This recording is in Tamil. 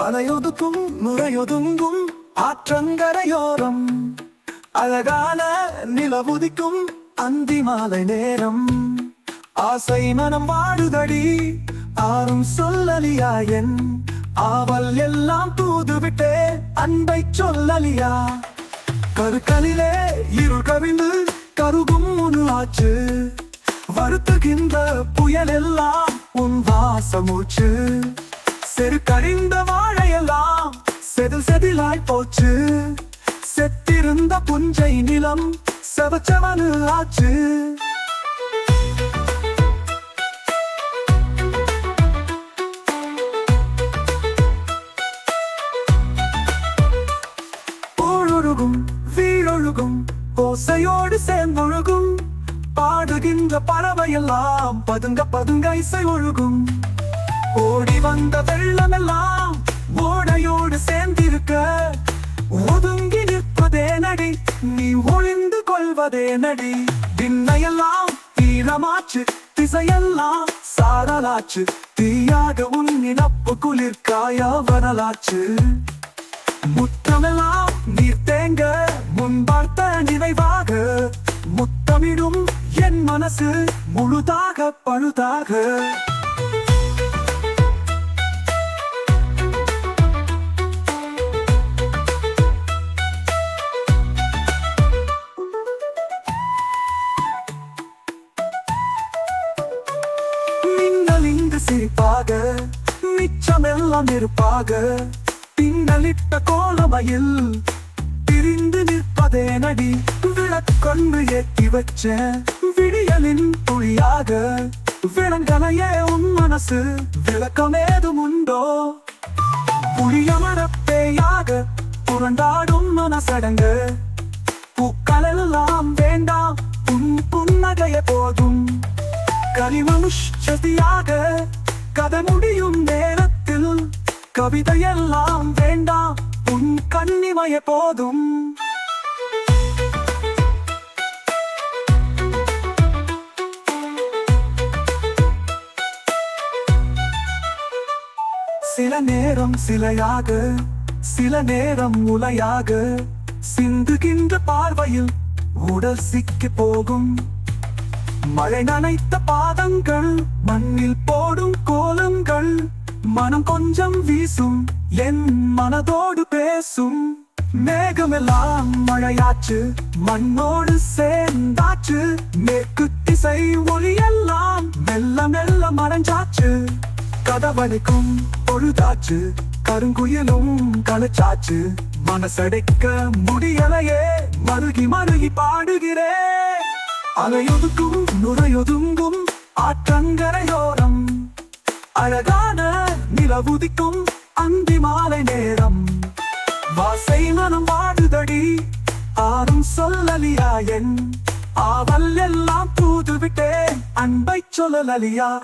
அலையொதுக்கும் முறையொதுங்கும் ஆற்றங்கரையோரம். அழகான நிலவுதிக்கும் அந்தி மாலை நேரம். ஆசை மனம் வாடுதடி ஆறும் சொல்லலியா என் ஆவல் எல்லாம் தூதுவிட்டே அன்பை சொல்லலியா. கருக்களிலே இருள் கவிழ்ந்து கருகும் உன் ஆச்சு. வருத்துகின்ற புயல் எல்லாம் உன் வாசமூச்சு. செருக்கறிந்தவா போச்சு. செத்திருந்த புஞ்சை நிலம் செவச்சவனு ஆச்சு. போழொழுகும் வீழொழுகும் ஓசையோடு சேர்ந்தொழுகும். பாடுகின்ற பறவையெல்லாம் பதுங்க பதுங்க இசை ஒழுகும். ஓடி வந்த வெள்ளமெல்லாம் ஒளிந்து நடி. திண்ணையெல்லாம் தீரமாச்சு திசையெல்லாம் சாரலாச்சு. தீயாக உன் நினப்பு குளிர்காய வரலாச்சு. முத்தமெல்லாம் நீர் தேங்க முன் பார்த்த நினைவாக. முத்தமிடும் என் மனசு முழுதாக பழுதாக. சிரிப்பாக மிச்சமெல்லாம் நெருப்பாக பின்னலிட்ட கோலமையில் பிரிந்து நிற்பதே நடி விளக்கொன்று ஏற்றி வச்ச விடியலின் துளியாக விளங்கலையே உன் மனசு விளக்கம் ஏதும் உண்டோ? புளியமர பேயாக புரண்டாடும் மனசடங்கு பூக்களெல்லாம் வேண்டாம் உன் புன்னகைய போதும். கரிமனுஷதியாக கதை முடியும் நேரத்தில் கவிதையெல்லாம் வேண்டாம் உன் கண்ணிமய போதும். சில நேரம் சிலையாக சில நேரம் உலையாக சிந்துகின்ற பார்வையில் உடல் சிக்கி போகும். மழை நனைத்த பாதங்கள் மண்ணில் போடும் கோலங்கள் மனம் கொஞ்சம் வீசும் என் மனதோடு பேசும். மேகமெல்லாம் மழையாச்சு மண்ணோடு சேர்ந்தாச்சு. மேற்கு திசை ஒளியெல்லாம் மெல்ல மெல்ல மறைஞ்சாச்சு. கதவணிக்கும் பொழுதாச்சு கருங்குயிலும் களைச்சாச்சு. மனசடைக்க முடியலையே மருகி மருகி பாடுகிறே. அலையொதுக்கும் நுரையொதுங்கும் ஆற்றங்கரையோரம். அழக உதிக்கும் அந்தி மாலை நேரம். வாசை மனம் வாடுதடி ஆறும் சொல்லலியா என்? ஆவல் எல்லாம் தூது விட்டேன் அன்பை சொல்லலியா